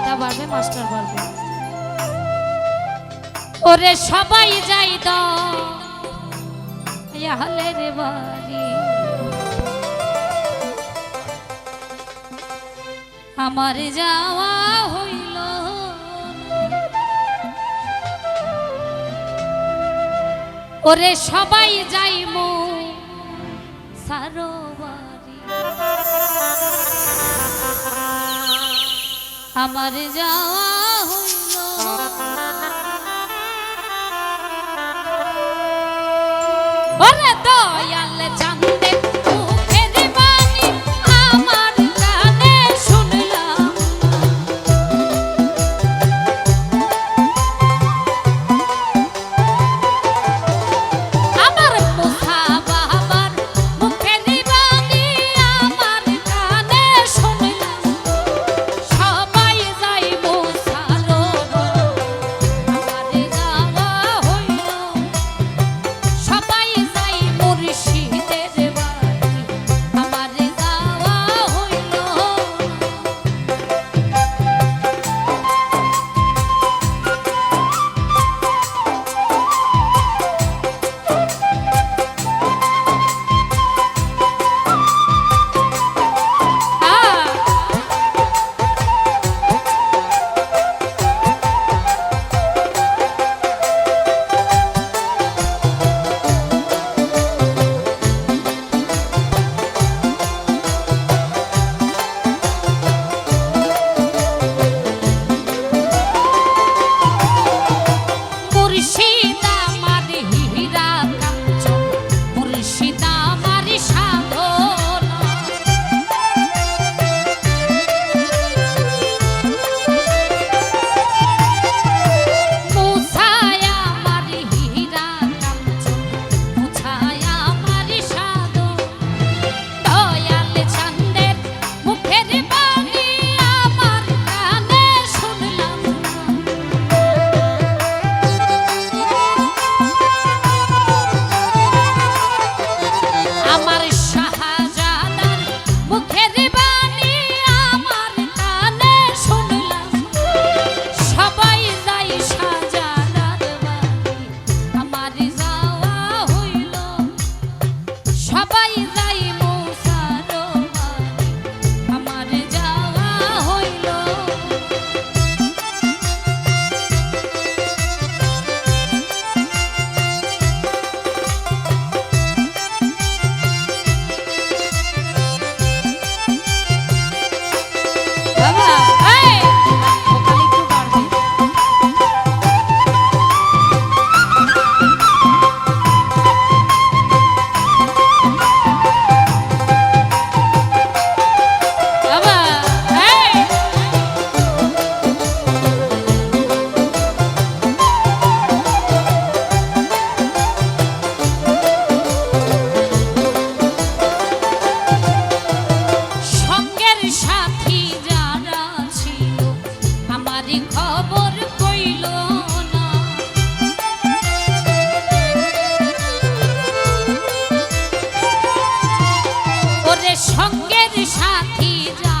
Master পারবে ওরে সবাই যাই দ হালের বাড়ি। আমার যাওয়া হইল। ওরে সবাই যাইমু। সারোবারি আমার যাওয়া হইল। ওরে দয়াল চাঁদ সবাই সঙ্গের সাথী যা